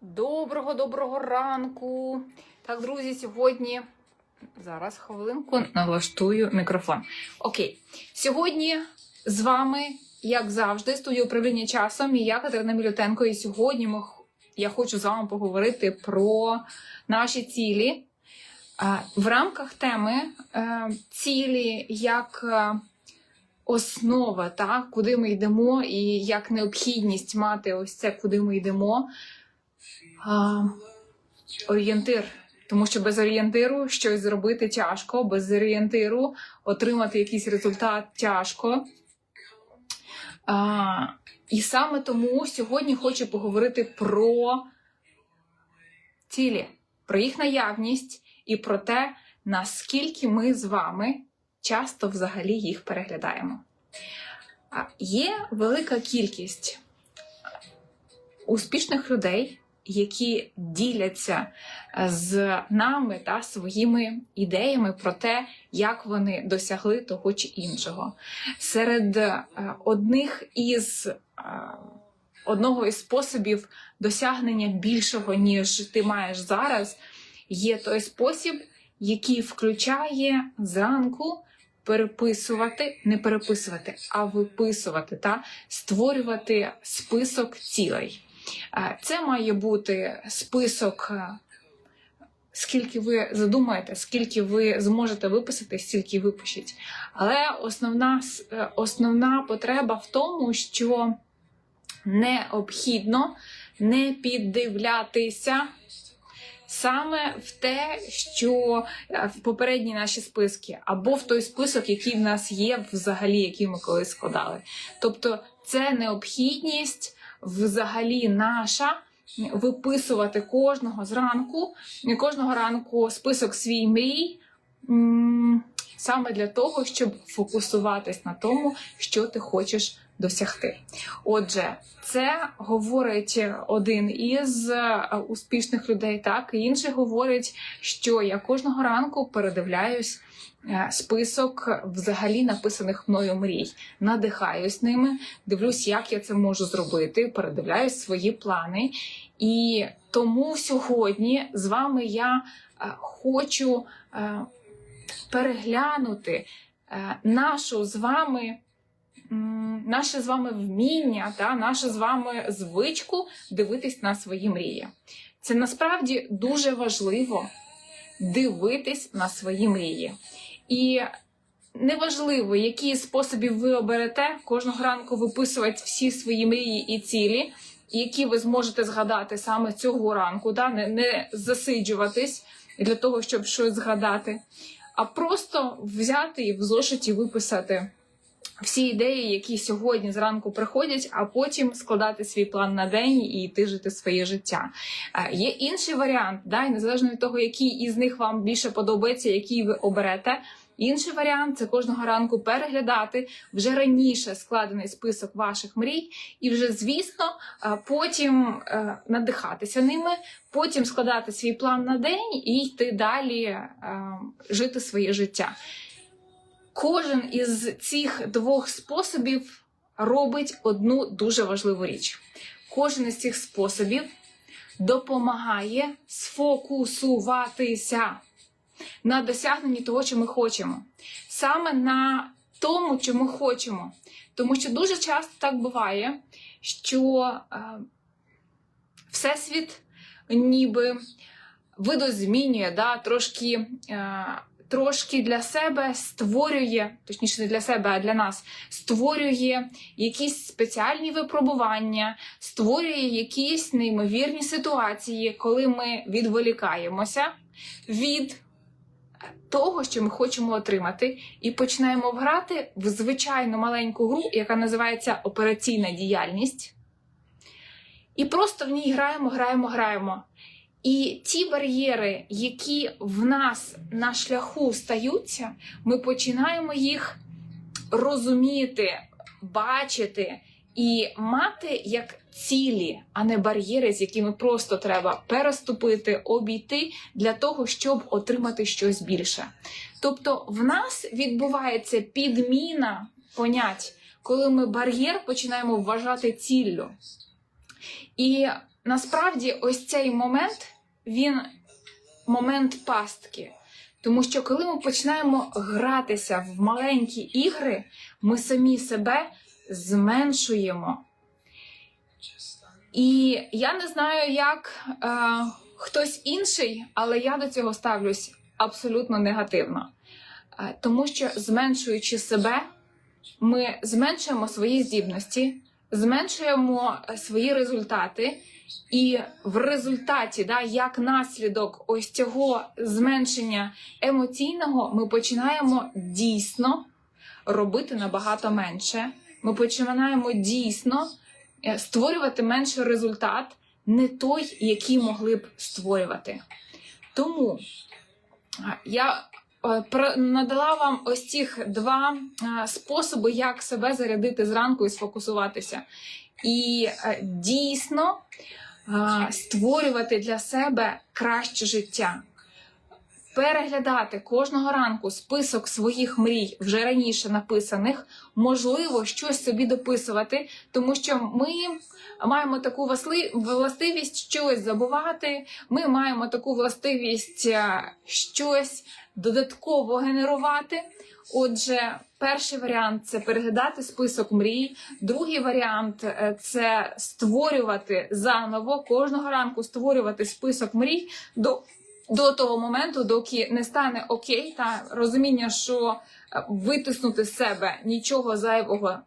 Доброго доброго ранку. Так, друзі, сьогодні. Зараз хвилинку налаштую мікрофон. Окей. Сьогодні з вами, як завжди, студія управління часом і я Катерина Мілютенко. І сьогодні ми, я хочу з вами поговорити про наші цілі. В рамках теми е, цілі як е, основа, так, куди ми йдемо, і як необхідність мати ось це, куди ми йдемо а, орієнтир. Тому що без орієнтиру щось зробити тяжко, без орієнтиру отримати якийсь результат тяжко. А, і саме тому сьогодні хочу поговорити про цілі, про їх наявність і про те, наскільки ми з вами часто взагалі їх переглядаємо. Є велика кількість успішних людей, які діляться е, з нами та своїми ідеями про те, як вони досягли того чи іншого. Серед е, одних із е, одного із способів досягнення більшого, ніж ти маєш зараз, є той спосіб, який включає зранку переписувати, не переписувати, а виписувати та створювати список цілей. Це має бути список, е, скільки ви задумаєте, скільки ви зможете виписати, стільки випишіть. Але основна, е, основна потреба в тому, що необхідно не піддивлятися саме в те, що е, в попередні наші списки, або в той список, який в нас є, взагалі, який ми колись складали. Тобто, це необхідність взагалі наша виписувати кожного зранку, кожного ранку список свій мрій. Саме для того, щоб фокусуватись на тому, що ти хочеш досягти. Отже, це говорить один із е, успішних людей, так і інший говорить, що я кожного ранку передивляюсь е, список взагалі написаних мною мрій, надихаюсь ними, дивлюсь, як я це можу зробити, передивляюсь свої плани. І тому сьогодні з вами я е, хочу переглянути е, нашу з вами наше з вами вміння та нашу з вами звичку дивитись на свої мрії. Це насправді дуже важливо дивитись на свої мрії. І неважливо, які способів ви оберете кожного ранку виписувати всі свої мрії і цілі, які ви зможете згадати саме цього ранку, да? не, не засиджуватись для того, щоб щось згадати, а просто взяти і в зошиті виписати всі ідеї, які сьогодні зранку приходять, а потім складати свій план на день і йти жити своє життя. Е, Є інший варіант, да, і незалежно від того, який із них вам більше подобається, який ви оберете. Інший варіант це кожного ранку переглядати вже раніше складений список ваших мрій, і вже, звісно, е, потім е, надихатися ними, потім складати свій план на день і йти далі е, жити своє життя. Кожен із цих двох способів робить одну дуже важливу річ. Кожен із цих способів допомагає сфокусуватися на досягненні того, що ми хочемо, саме на тому, що ми хочемо. Тому що дуже часто так буває, що е, Всесвіт ніби видозмінює, да, трошки, е, трошки для себе створює, точніше, не для себе, а для нас, створює якісь спеціальні випробування, створює якісь неймовірні ситуації, коли ми відволікаємося від того, що ми хочемо отримати, і починаємо грати в звичайну маленьку гру, яка називається операційна діяльність. І просто в ній граємо, граємо, граємо. І ті бар'єри, які в нас на шляху стаються, ми починаємо їх розуміти, бачити і мати як цілі, а не бар'єри, з якими просто треба переступити, обійти для того, щоб отримати щось більше. Тобто, в нас відбувається підміна понять, коли ми бар'єр починаємо вважати ціллю. І насправді ось цей момент він момент пастки. Тому що коли ми починаємо гратися в маленькі ігри, ми самі себе зменшуємо. І я не знаю, як е, хтось інший, але я до цього ставлюсь абсолютно негативно. Е, тому що зменшуючи себе, ми зменшуємо свої здібності, зменшуємо е, свої результати, і в результаті, да, як наслідок ось цього зменшення емоційного, ми починаємо дійсно робити набагато менше. Ми починаємо дійсно е, створювати менший результат, не той, який могли б створювати. Тому я е, надала вам ось цих два е, способи, як себе зарядити зранку і сфокусуватися. І дійсно створювати для себе краще життя. Переглядати кожного ранку список своїх мрій, вже раніше написаних, можливо, щось собі дописувати, тому що ми маємо таку властивість щось забувати. Ми маємо таку властивість е, щось додатково генерувати. Отже, перший варіант це переглядати список мрій. Другий варіант е, це створювати заново кожного ранку створювати список мрій до, до того моменту, доки не стане окей, та розуміння, що е, витиснути з себе нічого зайвого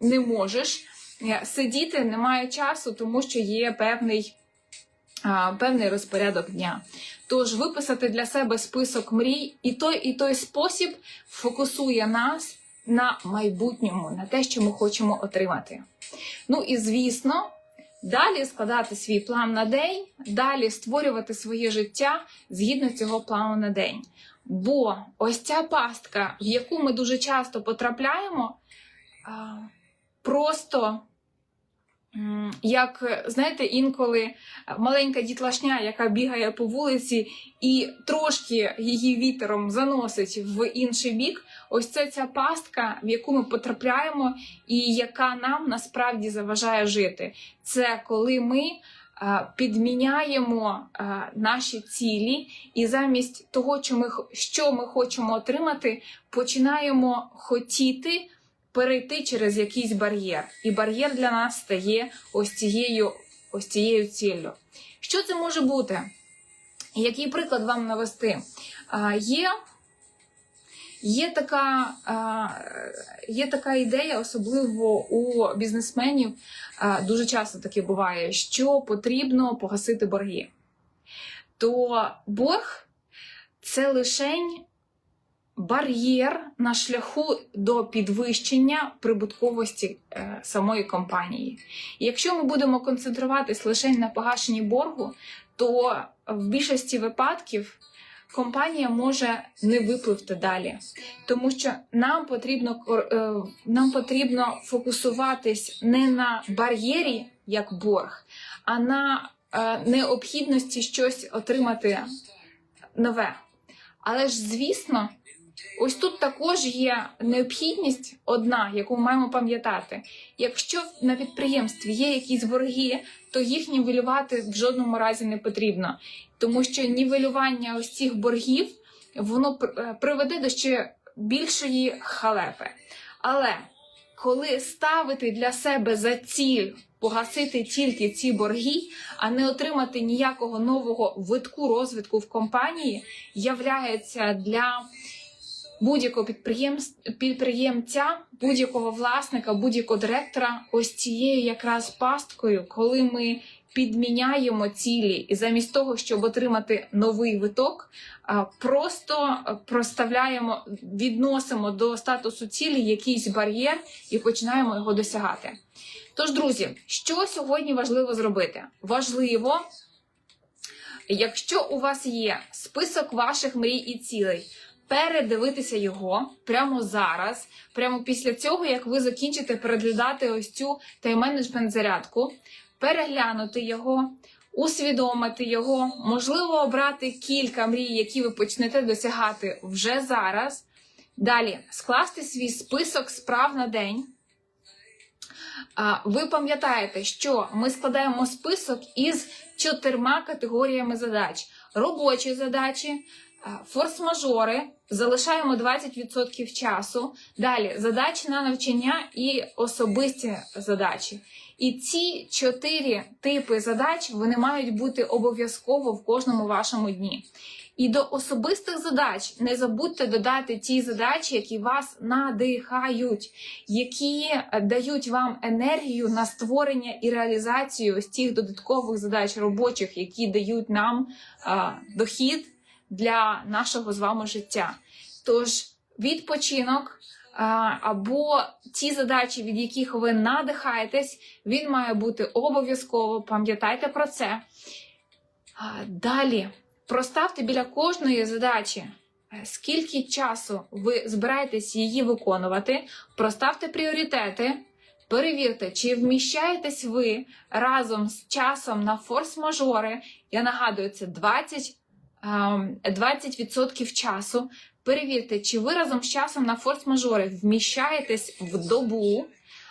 не можеш. Е, Сидіти немає часу, тому що є певний, певний розпорядок дня. Тож виписати для себе список мрій, і той, і той спосіб фокусує нас на майбутньому, на те, що ми хочемо отримати. Ну і звісно, далі складати свій план на день, далі створювати своє життя згідно цього плану на день. Бо ось ця пастка, в яку ми дуже часто потрапляємо, просто. Як знаєте, інколи маленька дітлашня, яка бігає по вулиці, і трошки її вітером заносить в інший бік. Ось це ця пастка, в яку ми потрапляємо, і яка нам насправді заважає жити. Це коли ми підміняємо наші цілі, і замість того, що ми хочемо отримати, починаємо хотіти перейти через якийсь бар'єр. І бар'єр для нас стає ось цією, ось цією ціллю. Що це може бути? Який приклад вам навести? А, є, є, така, є така ідея, особливо у бізнесменів, дуже часто таке буває, що потрібно погасити борги. То борг це лишень бар'єр на шляху до підвищення прибутковості е, самої компанії. Якщо ми будемо концентруватись лише на погашенні боргу, то в більшості випадків компанія може не випливти далі, тому що нам потрібно е, нам потрібно фокусуватись не на бар'єрі як борг, а на е, необхідності щось отримати нове. Але ж, звісно, ось тут також є необхідність одна, яку ми маємо пам'ятати. Якщо на підприємстві є якісь борги, то їх нівелювати в жодному разі не потрібно, тому що нівелювання ось цих боргів воно е, приведе до ще більшої халепи. Але коли ставити для себе за ціль погасити тільки ці борги, а не отримати ніякого нового витку розвитку в компанії, являється для будь-якого підприємця, будь-якого власника, будь-якого директора ось цією якраз пасткою, коли ми підміняємо цілі, і замість того, щоб отримати новий виток, просто е, проставляємо, відносимо до статусу цілі якийсь бар'єр і починаємо його досягати. Тож, друзі, що сьогодні важливо зробити? Важливо, якщо у вас є список ваших мрій і цілей, передивитися його прямо зараз, прямо після цього, як ви закінчите переглядати ось цю тайм-менеджмент зарядку, переглянути його, усвідомити його, можливо, обрати кілька мрій, які ви почнете досягати вже зараз. Далі скласти свій список справ на день. ви пам'ятаєте, що ми складаємо список із чотирма категоріями задач: робочі задачі, форс-мажори, залишаємо 20% часу. Далі задачі на навчання і особисті задачі. І ці чотири типи задач вони мають бути обов'язково в кожному вашому дні. І до особистих задач не забудьте додати ті задачі, які вас надихають, які е, дають вам енергію на створення і реалізацію ось тих додаткових задач робочих, які дають нам а, дохід для нашого з вами життя. Тож відпочинок. Або ті задачі, від яких ви надихаєтесь, він має бути обов'язково. Пам'ятайте про це. Далі проставте біля кожної задачі, е, скільки часу ви збираєтесь її виконувати, проставте пріоритети, перевірте, чи вміщаєтесь ви разом з часом на форс-мажори. Я нагадую, це 20, ем, 20% часу. Перевірте, чи ви разом з часом на форс-мажори вміщаєтесь в добу,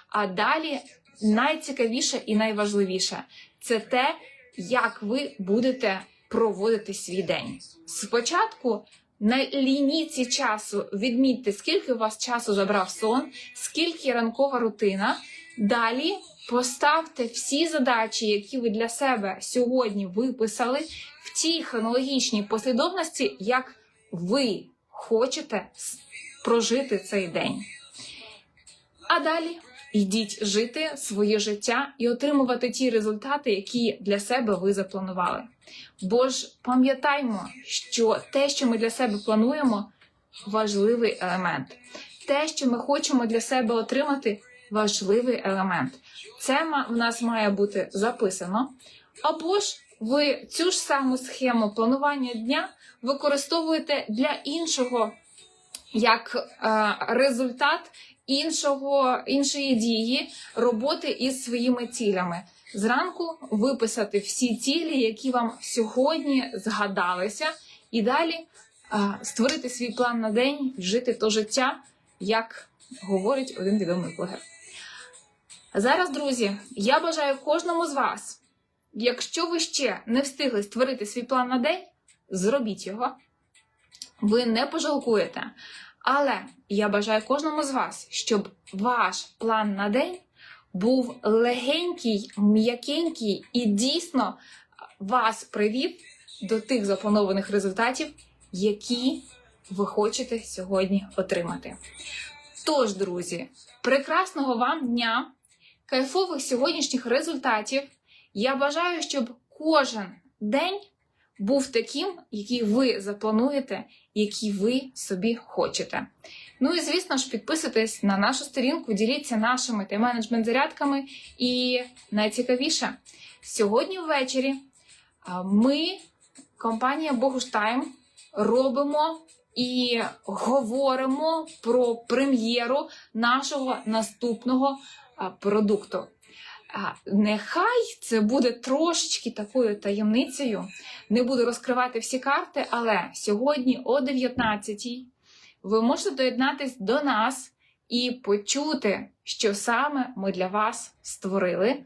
а далі найцікавіше і найважливіше це те, як ви будете проводити свій день. Спочатку на лінійці часу відмітьте, скільки у вас часу забрав сон, скільки ранкова рутина. Далі поставте всі задачі, які ви для себе сьогодні виписали, тій хронологічній послідовності, як ви хочете прожити цей день. А далі йдіть жити своє життя і отримувати ті результати, які для себе ви запланували. Бо ж пам'ятаймо, що те, що ми для себе плануємо, важливий елемент. Те, що ми хочемо для себе отримати, важливий елемент. Це в нас має бути записано. Або ж ви цю ж саму схему планування дня використовуєте для іншого як е, результат іншого, іншої дії роботи із своїми цілями. Зранку виписати всі цілі, які вам сьогодні згадалися, і далі е, створити свій план на день, жити то життя, як говорить один відомий блогер. Зараз, друзі, я бажаю кожному з вас, якщо ви ще не встигли створити свій план на день, зробіть його. Ви не пожалкуєте. Але я бажаю кожному з вас, щоб ваш план на день був легенький, м'якенький і дійсно вас привів до тих запланованих результатів, які ви хочете сьогодні отримати. Тож, друзі, прекрасного вам дня, кайфових сьогоднішніх результатів. Я бажаю, щоб кожен день був таким, який ви заплануєте, який ви собі хочете. Ну і звісно ж, підписуйтесь на нашу сторінку, діліться нашими тайм-менеджмент зарядками. І найцікавіше, сьогодні ввечері ми, компанія Богуштайм, робимо і говоримо про прем'єру нашого наступного продукту. Нехай це буде трошечки такою таємницею. Не буду розкривати всі карти, але сьогодні о 19-й ви можете доєднатись до нас і почути, що саме ми для вас створили.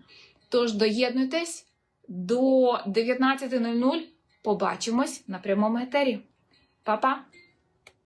Тож доєднуйтесь до 19.00. Побачимось на прямому етері. Па-па!